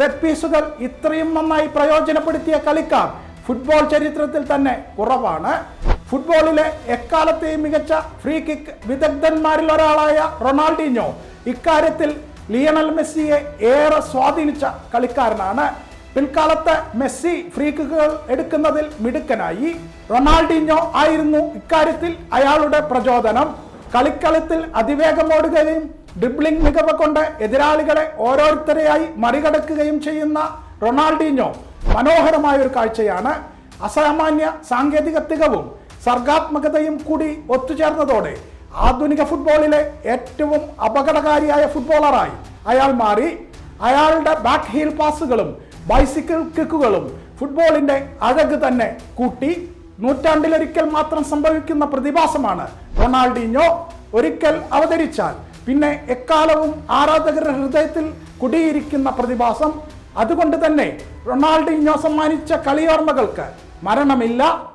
Set പീസുകൾ ഇത്രയും നന്നായി പ്രയോജനപ്പെടുത്തിയ കളിക്കാർ ഫുട്ബോൾ ചരിത്രത്തിൽ തന്നെ കുറവാണ്. ഫുട്ബോളിലെ എക്കാലത്തെയും മികച്ച ഫ്രീ കിക്ക് വിദഗ്ധന്മാരിൽ ഒരാളായ റൊണാൾഡീഞ്ഞോ ഇക്കാര്യത്തിൽ ലിയണൽ മെസ്സിയെ ഏറെ സ്വാധീനിച്ച കളിക്കാരനാണ്. പിൽക്കാലത്ത് മെസ്സി ഫ്രീ കിക്കുകൾ എടുക്കുന്നതിൽ മിടുക്കനായി. റൊണാൾഡീഞ്ഞോ ആയിരുന്നു ഇക്കാര്യത്തിൽ അയാളുടെ പ്രചോദനം. കളിക്കളത്തിൽ അതിവേഗം ഓടുകയും ഡ്രിബ്ലിംഗ് മികവ് കൊണ്ട് എതിരാളികളെ ഓരോരുത്തരെയായി മറികടക്കുകയും ചെയ്യുന്ന റൊണാൾഡീഞ്ഞോ മനോഹരമായ ഒരു കാഴ്ചയാണ്. അസാമാന്യ സാങ്കേതിക തികവും സർഗാത്മകതയും കൂടി ഒത്തുചേർന്നതോടെ ആധുനിക ഫുട്ബോളിലെ ഏറ്റവും അപകടകാരിയായ ഫുട്ബോളറായി അയാൾ മാറി. അയാളുടെ ബാക്ക് ഹീൽ പാസുകളും ബൈസിക്കിൾ കിക്കുകളും ഫുട്ബോളിന്റെ അഴക് തന്നെ കൂട്ടി. നൂറ്റാണ്ടിലൊരിക്കൽ മാത്രം സംഭവിക്കുന്ന പ്രതിഭാസമാണ് റൊണാൾഡീഞ്ഞോ ഒരിക്കൽ അവതരിച്ചാൽ പിന്നെ എക്കാലവും ആരാധകരുടെ ഹൃദയത്തിൽ കുടിയിരിക്കുന്ന പ്രതിഭാസം. അതുകൊണ്ട് തന്നെ റൊണാൾഡീഞ്ഞോ സമ്മാനിച്ച കളിയോർമ്മകൾക്ക് മരണമില്ല.